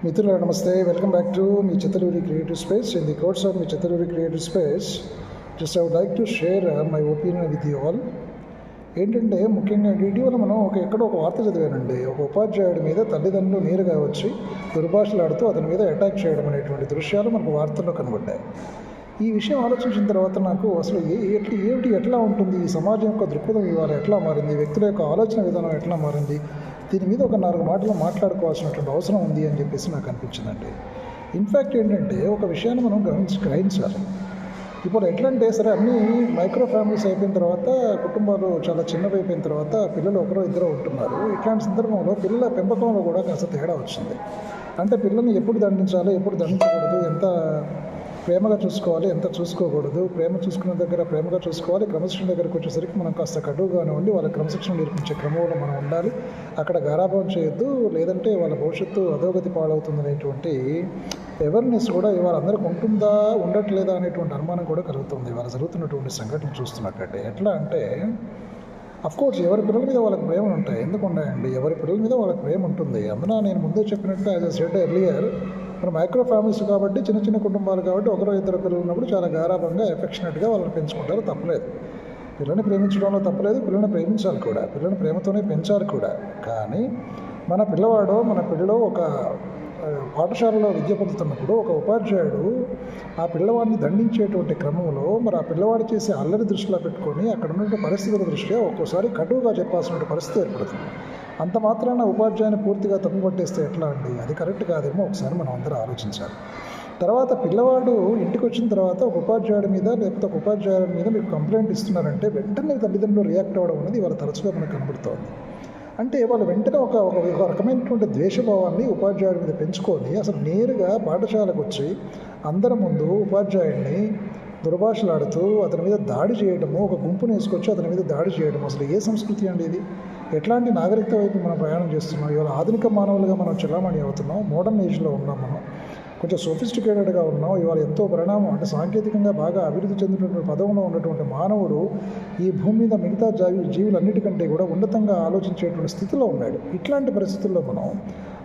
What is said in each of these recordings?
మిత్రుల నమస్తే. Welcome back to me Chittaluri creative space in the course of me Chittaluri creative space just I would like to share my opinion with you all ఏంటంటే ముఖ్యంగా ఇటీవల మనం ఒక ఎక్కడో ఒక వార్త చదివానండి. ఒక ఉపాధ్యాయుడి మీద తల్లిదండ్రులు నేరుగా వచ్చి దుర్భాషలాడుతూ అతని మీద అటాక్ చేయడం అనేటువంటి దృశ్యాలు మనకు వార్తల్లో కనబడ్డాయి. ఈ విషయం ఆలోచించిన తర్వాత నాకు అసలు ఏ ఎట్లా ఏమిటి ఎట్లా ఉంటుంది? ఈ సమాజం యొక్క దృక్పథం ఇవాళ ఎట్లా మారింది? వ్యక్తుల యొక్క ఆలోచన విధానం ఎట్లా మారింది? దీని మీద ఒక నాలుగు మాటలు మాట్లాడుకోవాల్సినటువంటి అవసరం ఉంది అని చెప్పేసి నాకు అనిపించిందండి. ఇన్ఫ్యాక్ట్ ఏంటంటే ఒక విషయాన్ని మనం గ్రహించి గ్రహించాలి. ఇప్పుడు ఎట్లా అంటే సరే అన్నీ మైక్రో ఫ్యామిలీస్ అయిపోయిన తర్వాత కుటుంబాలు చాలా చిన్నవి అయిపోయిన తర్వాత పిల్లలు ఒకరో ఇద్దరు ఉంటున్నారు. ఇట్లాంటి సందర్భంలో పిల్లల పెంపకంలో కూడా కాస్త తేడా వచ్చింది. అంటే పిల్లల్ని ఎప్పుడు దండించాలి ఎప్పుడు దండించకూడదు ఎంత ప్రేమగా చూసుకోవాలి ఎంత చూసుకోకూడదు? ప్రేమ చూసుకున్న దగ్గర ప్రేమగా చూసుకోవాలి క్రమశిక్షణ దగ్గరకు వచ్చేసరికి మనం కాస్త కటువుగానే ఉండి వాళ్ళ క్రమశిక్షణ నేర్పించే క్రమంలో మనం ఉండాలి. అక్కడ గారాభం చేయొద్దు లేదంటే వాళ్ళ భవిష్యత్తు అధోగతి పాడవుతుందనేటువంటి అవేర్నెస్ కూడా ఇవాళ అందరికి ఉంటుందా ఉండట్లేదా అనేటువంటి అనుమానం కూడా కలుగుతుంది. ఇవాళ జరుగుతున్నటువంటి సంఘటన చూస్తున్నట్టయితే ఎట్లా అంటే అఫ్ కోర్స్ ఎవరి పిల్లల మీద వాళ్ళకి ప్రేమ ఉంటాయి ఎందుకు ఉన్నాయండి ఎవరి పిల్లల మీద వాళ్ళకి ప్రేమ ఉంటుంది. అందున నేను ముందే చెప్పినట్టు యాజ్ అ సెడ్ ఎర్లియర్ మన మైక్రో ఫ్యామిలీస్ కాబట్టి చిన్న చిన్న కుటుంబాలు కాబట్టి ఒకరో ఇద్దరు పిల్లలు ఉన్నప్పుడు చాలా గారాభంగా ఎఫెక్షనేట్గా వాళ్ళని పెంచుకుంటారు. తప్పలేదు. పిల్లని ప్రేమించడంలో తప్పలేదు. పిల్లని ప్రేమించాలి కూడా. పిల్లని ప్రేమతోనే పెంచాలి కూడా. కానీ మన పిల్లవాడు మన పిల్లలో ఒక పాఠశాలలో విద్య పొందుతున్నప్పుడు ఒక ఉపాధ్యాయుడు ఆ పిల్లవాడిని దండించేటువంటి క్రమంలో మరి ఆ పిల్లవాడు చేసే అల్లరి దృష్టిలో పెట్టుకొని అక్కడ ఉన్నటువంటి పరిస్థితుల దృష్ట్యా ఒక్కోసారి కటువుగా చెప్పాల్సిన పరిస్థితి ఏర్పడుతుంది. అంత మాత్రాన ఉపాధ్యాయుని పూర్తిగా తప్పు పట్టేస్తే ఎట్లా అండి? అది కరెక్ట్ కాదేమో ఒకసారి మనం అందరూ ఆలోచించాలి. తర్వాత పిల్లవాడు ఇంటికి వచ్చిన తర్వాత ఒక ఉపాధ్యాయుడి మీద లేకపోతే ఒక ఉపాధ్యాయుడి మీద మీకు కంప్లైంట్ ఇస్తున్నారంటే వెంటనే తల్లిదండ్రులు రియాక్ట్ అవ్వడం అనేది వాళ్ళ తరచుగా మనకు కనబడుతోంది. అంటే వాళ్ళు వెంటనే ఒక ఒక ఒక రకమైనటువంటి ద్వేషభావాన్ని ఉపాధ్యాయుడి మీద పెంచుకొని అసలు నేరుగా పాఠశాలకు వచ్చి అందరి ముందు ఉపాధ్యాయుడిని దుర్భాషలాడుతూ అతని మీద దాడి చేయడము ఒక గుంపును వేసుకొచ్చి అతని మీద దాడి చేయడం అసలు ఏ సంస్కృతి అండి ఇది? ఎట్లాంటి నాగరికత వైపు మనం ప్రయాణం చేస్తున్నాం? ఇవాళ ఆధునిక మానవులుగా మనం చలామణి అవుతున్నాం. మోడర్న్ ఏజ్లో ఉన్నాం మనం. కొంచెం సోఫిస్టికేటెడ్గా ఉన్నాం. ఇవాళ ఎంతో పరిణామం అంటే సాంకేతికంగా బాగా అభివృద్ధి చెందినటువంటి పదవులో ఉన్నటువంటి మానవుడు ఈ భూమి మీద మిగతా జావి జీవులన్నిటికంటే కూడా ఉన్నతంగా ఆలోచించేటువంటి స్థితిలో ఉన్నాడు. ఇట్లాంటి పరిస్థితుల్లో మనం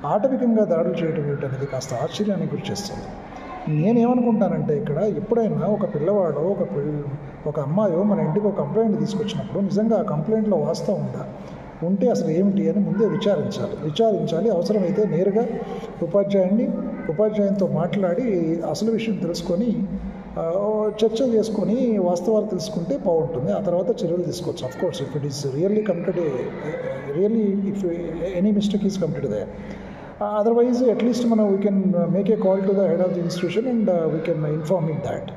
ఆటవికంగా దాడులు చేయడం ఏంటనేది కాస్త ఆశ్చర్యానికి గురి చేస్తుంది. నేనేమనుకుంటానంటే ఇక్కడ ఎప్పుడైనా ఒక పిల్లవాడో ఒక పిల్ల ఒక అమ్మాయో మన ఇంటికి ఒక కంప్లైంట్ తీసుకొచ్చినప్పుడు నిజంగా ఆ కంప్లైంట్లో వాస్తవం ఉందా? ఉంటే అసలు ఏమిటి అని ముందే విచారించాలి. విచారించాలి. అవసరమైతే నేరుగా ఉపాధ్యాయుడిని ఉపాధ్యాయునితో మాట్లాడి అసలు విషయం తెలుసుకొని చర్చ చేసుకొని వాస్తవాలు తెలుసుకుంటే బాగుంటుంది. ఆ తర్వాత చర్యలు తీసుకోవచ్చు. Of course if it is really committed really if any mistake is committed they otherwise at least మనం we can make a call to the head of the institution and we can inform it that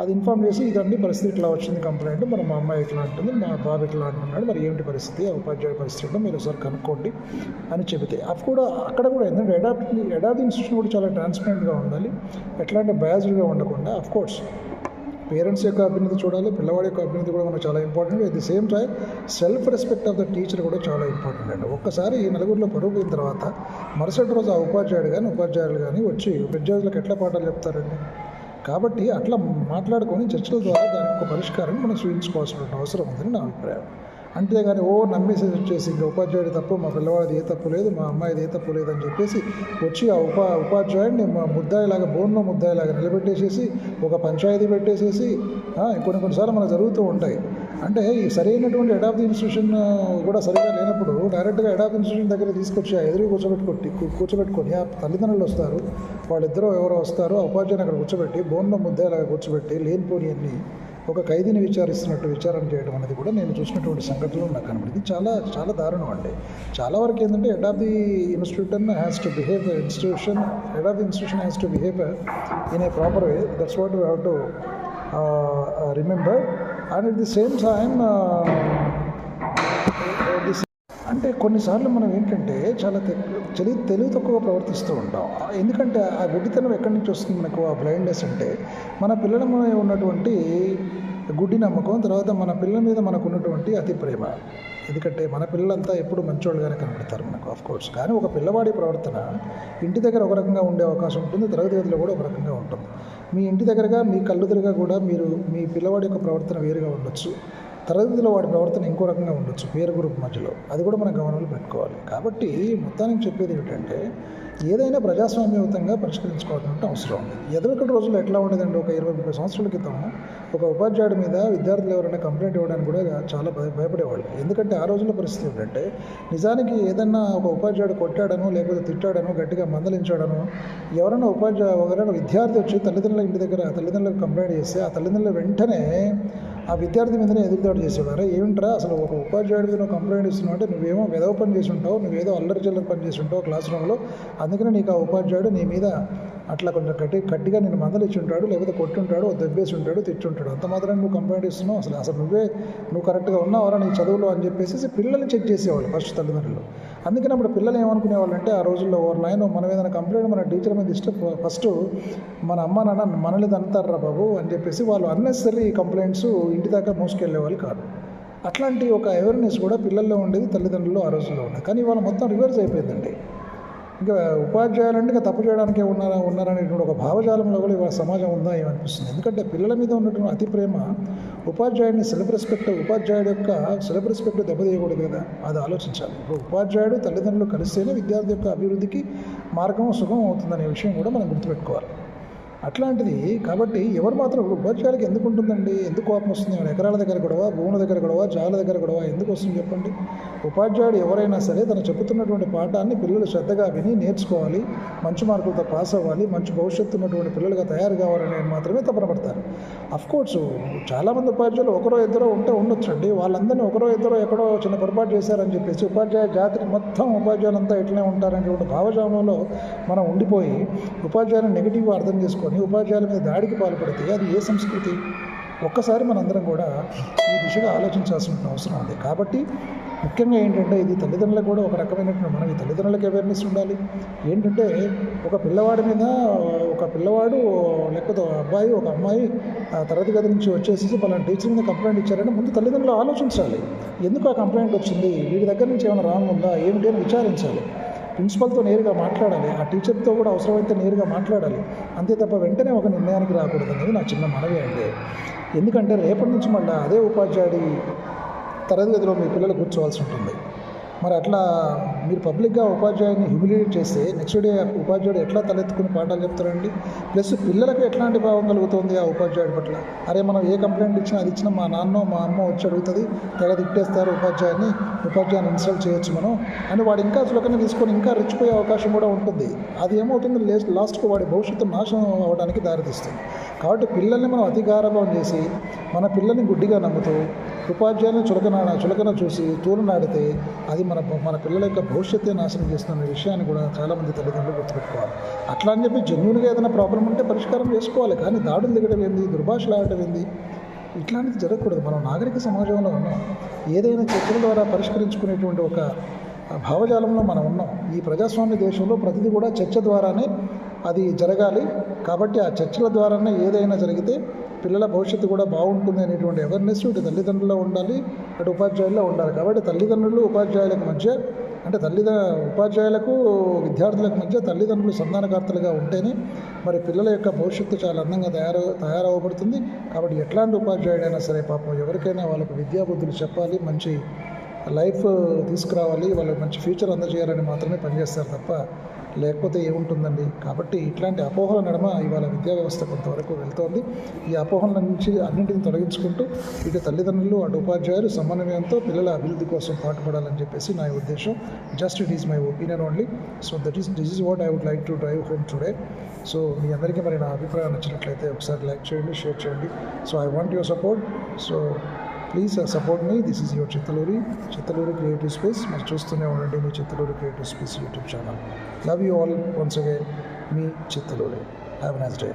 అది inform చేసి ఇదండి పరిస్థితి ఇట్లా వచ్చింది complaint. మరి మా అమ్మాయి ఇట్లా అంటుంది మా బాబు ఇట్లా అంటున్నాడు మరి ఏమిటి పరిస్థితి ఆ ఉపాధ్యాయుడి పరిస్థితి ఏంటో మీరు ఒకసారి కనుక్కోండి అని చెబితే. అఫ్ కూడా అక్కడ కూడా ఎందుకంటే అడాప్ట్ అడాప్ట్ ఇన్స్టిట్యూషన్ కూడా చాలా ట్రాన్స్పరెంట్గా ఉండాలి. ఎట్లాంటి బయాజ్డ్గా ఉండకుండా అఫ్ కోర్స్ పేరెంట్స్ యొక్క అభ్యున్నతి చూడాలి పిల్లవాడి యొక్క అభివృద్ధి కూడా మనకు చాలా important at the same time self respect of the teacher కూడా చాలా ఇంపార్టెంట్ అండి. ఒక్కసారి ఈ నలుగురిలో పరుగుపోయిన తర్వాత మరుసటి రోజు ఆ ఉపాధ్యాయుడు కానీ ఉపాధ్యాయులు కానీ వచ్చి విద్యార్థులకు ఎట్లా పాఠాలు చెప్తారండి? కాబట్టి అట్లా మాట్లాడుకొని చర్చల ద్వారా దానికి ఒక పరిష్కారం మనం చూపించుకోవాల్సిన అవసరం ఉందని నా అభిప్రాయం. అంతేగాని ఓ నమ్మేసి వచ్చేసి ఇంకా ఉపాధ్యాయుడు తప్పు మా పిల్లవాడిది ఏ తప్పు లేదు మా అమ్మాయిది ఏ తప్పు లేదని చెప్పేసి వచ్చి ఆ ఉపా ఉపాధ్యాయుడిని మా ముద్దాయిలాగా బోన్లో ముద్దాయిలాగా నిలబెట్టేసేసి ఒక పంచాయతీ పెట్టేసేసి కొన్ని కొన్నిసార్లు మనకు జరుగుతూ ఉంటాయి. అంటే ఈ సరైనటువంటి ది ఇన్స్టిట్యూషన్ కూడా సరిగా లేనప్పుడు డైరెక్ట్గా అడాప్ట్ ఇన్స్టిట్యూషన్ దగ్గర తీసుకొచ్చి ఆ ఎదురు కూర్చోబెట్టుకొట్టి కూర్చోబెట్టుకొని ఆ తల్లిదండ్రులు వస్తారు. వాళ్ళిద్దరూ ఎవరో వస్తారు. ఆ ఉపాధ్యాయుని అక్కడ కూర్చోబెట్టి బోన్లో ముద్దేలాగా కూర్చోబెట్టి లేనిపోని అన్ని ఒక ఖైదీని విచారిస్తున్నట్టు విచారణ చేయడం అనేది కూడా నేను చూసినటువంటి సంఘటనలు నాకు కనబడింది. చాలా చాలా దారుణం అండి. చాలా వరకు ఏంటంటే head of the institution has to behave institution head of the institution has to behave in a proper way that's what you have to remember and at the same time అంటే కొన్నిసార్లు మనం ఏంటంటే చాలా తె- తెలివి తెలివి తక్కువ ప్రవర్తిస్తూ ఉంటాం. ఎందుకంటే ఆ గుడ్డితనం ఎక్కడి నుంచి వస్తుంది మనకు? ఆ బ్లైండ్నెస్ అంటే మన పిల్లల మీద ఉన్నటువంటి గుడ్డి నమ్మకం తర్వాత మన పిల్లల మీద మనకు ఉన్నటువంటి అతి ప్రేమ. ఎందుకంటే మన పిల్లలంతా ఎప్పుడు మంచోళ్ళుగానే కనబడతారు మనకు ఆఫ్ కోర్స్ కానీ ఒక పిల్లవాడి ప్రవర్తన ఇంటి దగ్గర ఒక రకంగా ఉండే అవకాశం ఉంటుంది తరగతి గదిలో కూడా ఒక రకంగా ఉంటుంది. మీ ఇంటి దగ్గరగా మీ కళ్ళుదురుగా కూడా మీరు మీ పిల్లవాడి యొక్క ప్రవర్తన వేరుగా ఉండొచ్చు. తరగతిలో వాడి ప్రవర్తన ఇంకో రకంగా ఉండొచ్చు పేరు గ్రూప్ మధ్యలో. అది కూడా మనం గమనంలో పెట్టుకోవాలి. కాబట్టి మొత్తానికి చెప్పేది ఏమిటంటే ఏదైనా ప్రజాస్వామ్యయుతంగా పరిష్కరించుకోవాల్సిన అవసరం ఉంది. ఎదురుకటి రోజుల్లో ఎట్లా ఉండేదండి? ఒక ఇరవై ముప్పై సంవత్సరాల క్రితం ఒక ఉపాధ్యాయుడి మీద విద్యార్థులు ఎవరైనా కంప్లైంట్ ఇవ్వడానికి కూడా చాలా భయ భయపడేవాళ్ళు. ఎందుకంటే ఆ రోజుల్లో పరిస్థితి ఏంటంటే నిజానికి ఏదన్నా ఒక ఉపాధ్యాయుడు కొట్టాడనో లేకపోతే తిట్టాడనో గట్టిగా మందలించాడనో ఎవరైనా ఉపాధ్యాయు ఎవరైనా విద్యార్థి వచ్చి తల్లిదండ్రుల ఇంటి దగ్గర తల్లిదండ్రులకు కంప్లైంట్ చేస్తే ఆ తల్లిదండ్రులు వెంటనే ఆ విద్యార్థి మీదనే ఎదురుదాడి చేసేవారు. ఏమిట్రా? అసలు ఒక ఉపాధ్యాయుడి మీద కంప్లైంట్ ఇస్తున్నావు అంటే నువ్వేమో వెదవ పని చేసి ఉంటావు నువ్వేదో అల్లరి చిల్లరి పని చేసి ఉంటావు క్లాస్ రూమ్లో అందుకనే నీకు ఆ ఉపాధ్యాయుడు నీ మీద అట్లా కొంచెం గట్టి గట్టిగా నేను మందలిచ్చి ఉంటాడు లేకపోతే కొట్టుంటాడు దెబ్బేసి ఉంటాడు తిట్టుంటాడు. అంత మాత్రం నువ్వు కంప్లైంట్ ఇస్తున్నావు? అసలు అసలు నువ్వే నువ్వు కరెక్ట్గా ఉన్నావరా నీ చదువులో అని చెప్పేసి పిల్లల్ని చెక్ చేసేవాళ్ళు ఫస్ట్ తల్లిదండ్రులు. అందుకని అప్పుడు పిల్లలు ఏమనుకునేవాళ్ళు అంటే ఆ రోజుల్లో ఓ నాయన మనం ఏదైనా కంప్లైంట్ మన టీచర్ మీద ఇష్టం ఫస్ట్ మన అమ్మ నాన్న మనల్ని తంతారా బాబు అని చెప్పేసి వాళ్ళు అన్నెసరీ కంప్లైంట్స్ ఇంటి దాకా మోసుకెళ్ళే వాళ్ళు కాదు. అట్లాంటి ఒక అవేర్నెస్ కూడా పిల్లల్లో ఉండేది తల్లిదండ్రులు ఆ రోజుల్లో ఉండేది. కానీ ఇవాళ మొత్తం రివర్స్ అయిపోయిందండి. ఇంకా ఉపాధ్యాయులు అంటే తప్పు చేయడానికే ఉన్నారా ఉన్నారనేటువంటి ఒక భావజాలంలో కూడా ఇవాళ సమాజం ఉందా ఏమనిపిస్తుంది? ఎందుకంటే పిల్లల మీద ఉన్నటువంటి అతి ప్రేమ ఉపాధ్యాయుడిని సెల్ఫ్ రెస్పెక్ట్ ఉపాధ్యాయుడు యొక్క సెల్ఫ్ రెస్పెక్ట్ దెబ్బతీయకూడదు కదా అది ఆలోచించాలి. ఇప్పుడు ఉపాధ్యాయుడు తల్లిదండ్రులు కలిస్తేనే విద్యార్థి యొక్క అభివృద్ధికి మార్గం సుగమం అవుతుందనే విషయం కూడా మనం గుర్తుపెట్టుకోవాలి. అట్లాంటిది కాబట్టి ఎవరు మాత్రం ఇప్పుడు ఉపాధ్యాయులకి ఎందుకు ఉంటుందండి? ఎందుకు కోపం వస్తుంది? ఎకరాల దగ్గర గొడవ భూముల దగ్గర గొడవ జాల దగ్గర గొడవ ఎందుకు వస్తుంది చెప్పండి? ఉపాధ్యాయుడు ఎవరైనా సరే తను చెబుతున్నటువంటి పాఠాన్ని పిల్లలు శ్రద్ధగా విని నేర్చుకోవాలి మంచి మార్కులతో పాస్ అవ్వాలి మంచి భవిష్యత్తు ఉన్నటువంటి పిల్లలుగా తయారు కావాలని మాత్రమే తపన పడతారు. కోర్స్ చాలామంది ఉపాధ్యాయులు ఒకరో ఇద్దరో ఉంటే ఉండొచ్చండి. వాళ్ళందరినీ ఒకరో ఇద్దరో ఎక్కడో చిన్న పొరపాటు చేశారని చెప్పేసి ఉపాధ్యాయ జాతిని మొత్తం ఉపాధ్యాయులంతా ఇట్లనే ఉంటారనేటువంటి భావజాలంలో మనం ఉండిపోయి ఉపాధ్యాయులను నెగిటివ్గా అర్థం కొన్ని ఉపాధ్యాయుల మీద దాడికి పాల్పడితే అది ఏ సంస్కృతి? ఒక్కసారి మనందరం కూడా ఈ దిశగా ఆలోచించాల్సిన అవసరం ఉంది. కాబట్టి ముఖ్యంగా ఏంటంటే ఇది తల్లిదండ్రులకు కూడా ఒక రకమైనటువంటి మనం ఈ తల్లిదండ్రులకు అవేర్నెస్ ఉండాలి. ఏంటంటే ఒక పిల్లవాడి మీద ఒక పిల్లవాడు లేకపోతే ఒక అబ్బాయి ఒక అమ్మాయి ఆ తరగతి గది నుంచి వచ్చేసి పలానా టీచర్ మీద కంప్లైంట్ ఇచ్చారంటే ముందు తల్లిదండ్రులు ఆలోచించాలి. ఎందుకు ఆ కంప్లైంట్ వచ్చింది? వీడి దగ్గర నుంచి ఏమైనా రాంగ్ ఉందా? ఏమిటి అని విచారించాలి. ప్రిన్సిపల్తో నేరుగా మాట్లాడాలి. ఆ టీచర్తో కూడా అవసరమైతే నేరుగా మాట్లాడాలి. అంతే తప్ప వెంటనే ఒక నిర్ణయానికి రాకూడదు అనేది నా చిన్న మనవి అండి. ఎందుకంటే రేపటి నుంచి మళ్ళీ అదే ఉపాధ్యాయుడి తరగతి గదిలో మీ పిల్లలు కూర్చోవాల్సి ఉంటుంది. మరి అట్లా మీరు పబ్లిక్గా ఉపాధ్యాయుని హ్యూమిలియేట్ చేస్తే నెక్స్ట్ డే ఉపాధ్యాయుడు ఎట్లా తలెత్తుకుని పాఠాలు చెప్తారండి? ప్లస్ పిల్లలకు ఎట్లాంటి భావం కలుగుతుంది ఆ ఉపాధ్యాయుడి పట్ల? అరే మనం ఏ కంప్లైంట్ ఇచ్చినా అది ఇచ్చినా మా నాన్న మా అమ్మ వచ్చి అడుగుతుంది తెగ తిట్టేస్తారు ఉపాధ్యాయుని ఉపాధ్యాయుని ఇన్స్టాల్ చేయొచ్చు మనం అని వాడు ఇంకా చులకన తీసుకొని ఇంకా రెచ్చిపోయే అవకాశం కూడా ఉంటుంది. అది ఏమవుతుంది? లేస్ట్ లాస్ట్కు వాడి భవిష్యత్తు నాశనం అవ్వడానికి దారితీస్తుంది. కాబట్టి పిల్లల్ని మనం అతి గారభం చేసి మన పిల్లల్ని గుడ్డిగా నమ్ముతూ ఉపాధ్యాయులను చులకన చులకన చూసి తూలనాడితే అది మన మన పిల్లల యొక్క భవిష్యత్తే నాశనం చేస్తున్న విషయాన్ని కూడా చాలామంది తల్లిదండ్రులు గుర్తుపెట్టుకోవాలి. అట్లా అని చెప్పి జన్యునిగా ఏదైనా ప్రాబ్లం ఉంటే పరిష్కారం చేసుకోవాలి. కానీ దాడులు దిగడం ఏంది? దుర్భాషలు ఆడటం ఏంది? ఇట్లాంటిది జరగకూడదు. మనం నాగరిక సమాజంలో ఉన్నాం. ఏదైనా చర్చల ద్వారా పరిష్కరించుకునేటువంటి ఒక భావజాలంలో మనం ఉన్నాం. ఈ ప్రజాస్వామ్య దేశంలో ప్రతిదీ కూడా చర్చ ద్వారానే అది జరగాలి. కాబట్టి ఆ చర్చల ద్వారానే ఏదైనా జరిగితే పిల్లల భవిష్యత్తు కూడా బాగుంటుంది అనేటువంటి అవేర్నెస్ ఇటు తల్లిదండ్రుల్లో ఉండాలి అటు ఉపాధ్యాయుల్లో ఉండాలి. కాబట్టి తల్లిదండ్రులు ఉపాధ్యాయులకు మధ్య అంటే తల్లిద ఉపాధ్యాయులకు విద్యార్థులకు మధ్య తల్లిదండ్రులు సంధానకర్తలుగా ఉంటేనే మరి పిల్లల యొక్క భవిష్యత్తు చాలా అందంగా తయారు తయారవబడుతుంది. కాబట్టి ఎట్లాంటి ఉపాధ్యాయుడైనా సరే పాపం ఎవరికైనా వాళ్ళకు విద్యాబుద్ధులు చెప్పాలి మంచి లైఫ్ తీసుకురావాలి వాళ్ళకి మంచి ఫ్యూచర్ అందజేయాలని మాత్రమే పనిచేస్తారు తప్ప లేకపోతే ఏముంటుందండి? కాబట్టి ఇట్లాంటి అపోహల నడమ ఇవాళ విద్యా వ్యవస్థ కొంతవరకు వెళ్తోంది. ఈ అపోహల నుంచి అన్నింటిని తొలగించుకుంటూ ఇటు తల్లిదండ్రులు అటు ఉపాధ్యాయులు సమన్వయంతో పిల్లల అభివృద్ధి కోసం పాటుపడాలని చెప్పేసి నా ఉద్దేశం. Just it is my opinion only so that is this is what I would like to drive home today so మీ అందరికీ మరి నా అభిప్రాయం నచ్చినట్లయితే ఒకసారి లైక్ చేయండి షేర్ చేయండి. So I want your support so please support me this is your Chittaluri Chittaluri creative space మీరు చూస్తూనే ఉండండి మీ Chittaluri creative space YouTube channel love you all once again me Chittaluri have nice day